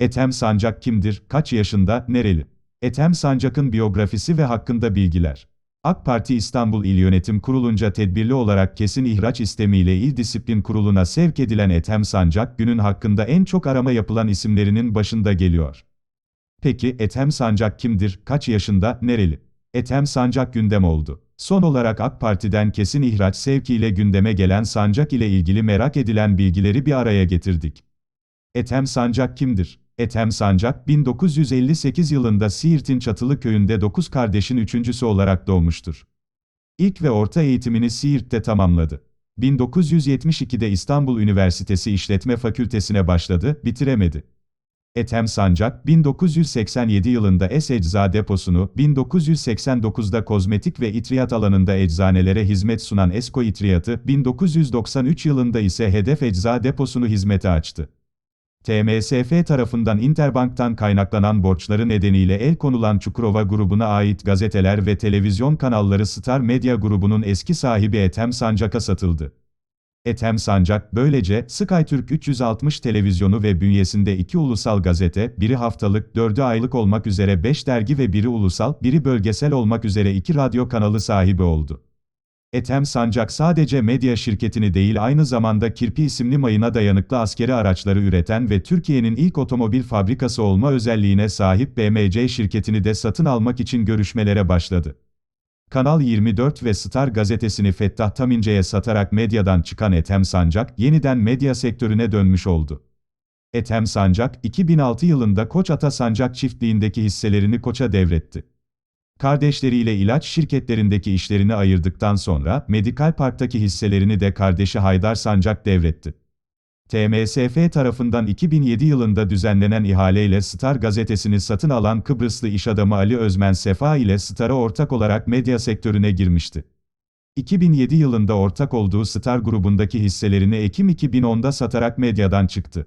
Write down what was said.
Ethem Sancak kimdir, kaç yaşında, nereli? Ethem Sancak'ın biyografisi ve hakkında bilgiler. AK Parti İstanbul İl Yönetim Kurulunca tedbirli olarak kesin ihraç istemiyle İl Disiplin Kurulu'na sevk edilen Ethem Sancak, günün hakkında en çok arama yapılan isimlerinin başında geliyor. Peki Ethem Sancak kimdir, kaç yaşında, nereli? Ethem Sancak gündem oldu. Son olarak AK Parti'den kesin ihraç sevkiyle gündeme gelen Sancak ile ilgili merak edilen bilgileri bir araya getirdik. Ethem Sancak kimdir? Ethem Sancak, 1958 yılında Siirt'in Çatılı köyünde 9 kardeşin üçüncüsü olarak doğmuştur. İlk ve orta eğitimini Siirt'te tamamladı. 1972'de İstanbul Üniversitesi İşletme Fakültesine başladı, bitiremedi. Ethem Sancak, 1987 yılında Es Ecza Deposu'nu, 1989'da kozmetik ve itriyat alanında eczanelere hizmet sunan Esko İtriyat'ı, 1993 yılında ise Hedef Ecza Deposu'nu hizmete açtı. TMSF tarafından Interbank'tan kaynaklanan borçları nedeniyle el konulan Çukurova grubuna ait gazeteler ve televizyon kanalları Star Medya grubunun eski sahibi Ethem Sancak'a satıldı. Ethem Sancak, böylece SkyTürk 360 televizyonu ve bünyesinde iki ulusal gazete, biri haftalık, dördü aylık olmak üzere 5 dergi ve biri ulusal, biri bölgesel olmak üzere iki radyo kanalı sahibi oldu. Ethem Sancak sadece medya şirketini değil aynı zamanda Kirpi isimli mayına dayanıklı askeri araçları üreten ve Türkiye'nin ilk otomobil fabrikası olma özelliğine sahip BMC şirketini de satın almak için görüşmelere başladı. Kanal 24 ve Star gazetesini Fettah Tamince'ye satarak medyadan çıkan Ethem Sancak, yeniden medya sektörüne dönmüş oldu. Ethem Sancak, 2006 yılında Koç Ata Sancak çiftliğindeki hisselerini Koç'a devretti. Kardeşleriyle ilaç şirketlerindeki işlerini ayırdıktan sonra, Medikal Park'taki hisselerini de kardeşi Haydar Sancak devretti. TMSF tarafından 2007 yılında düzenlenen ihaleyle Star gazetesini satın alan Kıbrıslı iş adamı Ali Özmen Sefa ile Star'a ortak olarak medya sektörüne girmişti. 2007 yılında ortak olduğu Star grubundaki hisselerini Ekim 2010'da satarak medyadan çıktı.